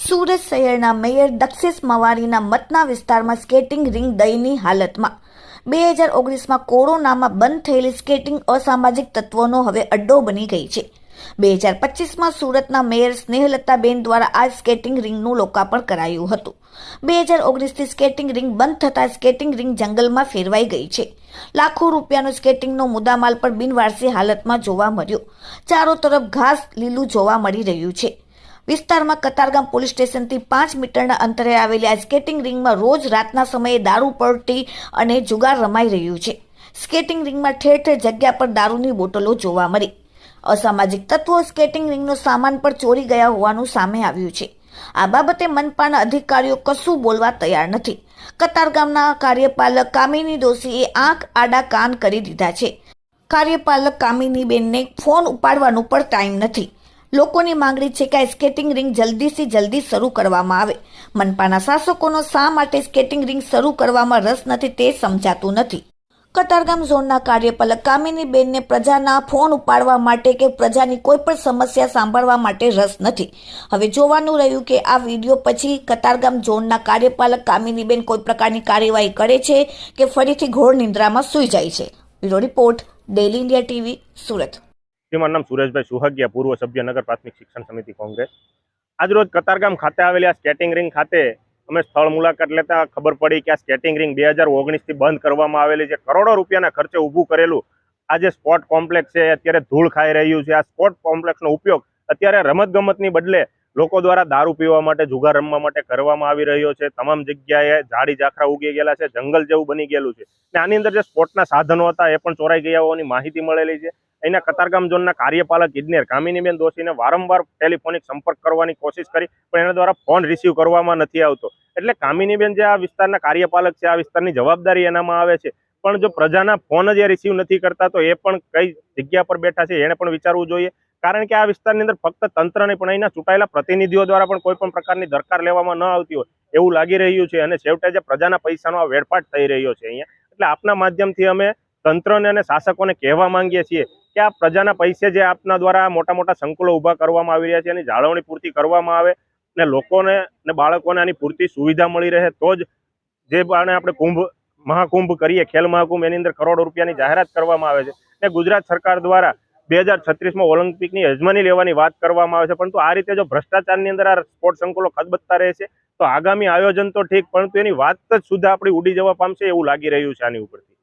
સુરત શહેરના મેયર દક્ષિસ મવારીના મતના વિસ્તારમાં skating ring દયની હાલતમાં. બે હજાર ઓગણીસમાં કોરોનામાં બંધ થયેલી સ્કેટિંગ અસામાજિક તત્વોનો હવે અડ્ડો બની ગઈ છે. બે હજાર પચીસમાં સુરતના મેયર સ્નેહલતાબેન દ્વારા આ સ્કેટિંગ રિંગનું લોકાર્પણ કરાયું હતું. બે હજાર ઓગણીસથી સ્કેટિંગ રિંગ બંધ થતાં સ્કેટિંગ રિંગ જંગલમાં ફેરવાઈ ગઈ છે. લાખો રૂપિયાનો સ્કેટિંગનો મુદ્દામાલ પણ બિનવારસી હાલતમાં જોવા મળ્યો. ચારો તરફ ઘાસ લીલું જોવા મળી રહ્યું છે. વિસ્તારમાં કતારગામ પોલીસ સ્ટેશનથી પાંચ મીટરના અંતરે આવેલી આ સ્કેટિંગ રિંગમાં રોજ રાતના સમયે દારૂ પડતી અને જુગાર રમાઈ રહ્યું છે. સ્કેટિંગ રિંગમાં ઠેર ઠેર જગ્યા પર દારૂની બોટલો જોવા મળી. અસામાજિક તત્વો સ્કેટિંગ રિંગનો સામાન પણ ચોરી ગયા હોવાનું સામે આવ્યું છે. આ બાબતે મનપાના અધિકારીઓ કશું બોલવા તૈયાર નથી. કતારગામના કાર્યપાલક કામિની દોશીએ આંખ, આડા, કાન કરી દીધા છે. કાર્યપાલક કામિનીબેનને ફોન ઉપાડવાનું પણ ટાઈમ નથી. લોકોની માંગણી છે કે આ સ્કેટિંગ રિંગ જલ્દીથી જલ્દી શરૂ કરવામાં આવે. મનપાના શાસકોનો શા માટે સ્કેટિંગ રિંગ શરૂ કરવામાં રસ નથી તે સમજાતું નથી. કતારગામ ઝોનના કાર્યપાલક કામિનીબેનને પ્રજાના ફોન ઉપાડવા માટે કે પ્રજાની કોઈ પણ સમસ્યા સાંભળવા માટે રસ નથી. હવે જોવાનું રહ્યું કે આ વીડિયો પછી કતારગામ ઝોનના કાર્યપાલક કામિનીબેન કોઈ પ્રકારની કાર્યવાહી કરે છે કે ફરીથી ઘોર નિંદ્રામાં સૂઈ જાય છે. Bureau report daily India TV, Surat. મારું નામ સુરેશભાઈ સુહગિયા, પૂર્વ સભ્ય, નગર પ્રાથમિક શિક્ષણ સમિતિ કોંગ્રેસ. આજરોજ કતારગામ ખાતે આવેલી આ સ્કેટિંગ રિંગ ખાતે અમે સ્થળ મુલાકાત લેતા ખબર પડી કે આ સ્કેટિંગ રિંગ બે હજાર ઓગણીસથી બંધ કરવામાં આવેલી છે. કરોડો રૂપિયાના ખર્ચે ઊભું કરેલું આ જે સ્પોર્ટ કોમ્પ્લેક્સ છે અત્યારે ધૂળ ખાઈ રહ્યું છે. આ સ્પોર્ટ કોમ્પ્લેક્સનો ઉપયોગ અત્યારે રમતગમતની બદલે લોકો દ્વારા દારૂ પીવા માટે, જુગાર રમવા માટે કરવામાં આવી રહ્યો છે. તમામ જગ્યાએ ઝાડી ઝાખરા ઉગી ગયેલા છે. જંગલ જેવું બની ગયેલું છે. અને આની અંદર જે સ્પોર્ટના સાધનો હતા, એ પણ ચોરાઈ ગયા હોવાની માહિતી મળેલી છે. અહીંના કતારગામ ઝોનના કાર્યપાલક ઇજનેર કામિનીબેન દોશીને વારંવાર ટેલિફોનિક સંપર્ક કરવાની કોશિશ કરી, પણ એના દ્વારા ફોન રિસીવ કરવામાં નથી આવતો. એટલે કામિનીબેન જે આ વિસ્તારના કાર્યપાલક છે, આ વિસ્તારની જવાબદારી એનામાં આવે છે. પણ જો પ્રજાના ફોન જ રિસીવ નથી કરતા, તો એ પણ કઈ જગ્યા પર બેઠા છે, એને પણ વિચારવું જોઈએ. કારણ કે આ વિસ્તારની અંદર ફક્ત તંત્ર નહીં, પણ અહીંના ચૂંટાયેલા પ્રતિનિધિઓ દ્વારા પણ કોઈ પણ પ્રકારની દરકાર લેવામાં ન આવતી હોય, એવું લાગી રહ્યું છે. અને છેવટે જે પ્રજાના પૈસાનો આ વેડફાટ થઈ રહ્યો છે અહીંયા. એટલે આપના માધ્યમથી અમે તંત્રને અને શાસકોને કહેવા માંગીએ છીએ કે આ પ્રજાના પૈસે જે આપના દ્વારા મોટા મોટા સંકુલો ઊભા કરવામાં આવી રહ્યા છે, એની જાળવણી પૂરતી કરવામાં આવે ને લોકોને ને બાળકોને આની પૂરતી સુવિધા મળી રહે, તો જ જે બાણે આપણે કુંભ, મહાકુંભ કરીએ, ખેલ મહાકુંભ, એની અંદર કરોડો રૂપિયાની જાહેરાત કરવામાં આવે છે. ને ગુજરાત સરકાર દ્વારા બે હજાર છત્રીસમાં ઓલિમ્પિકની યજમાની લેવાની વાત કરવામાં આવે છે, પરંતુ આ રીતે જો ભ્રષ્ટાચારની અંદર આ સ્પોર્ટ સંકુલો ખદબદતા રહેશે તો આગામી આયોજન તો ઠીક, પરંતુ એની વાત જ સુધા આપણી ઉડી જવા પામશે એવું લાગી રહ્યું છે આની ઉપરથી.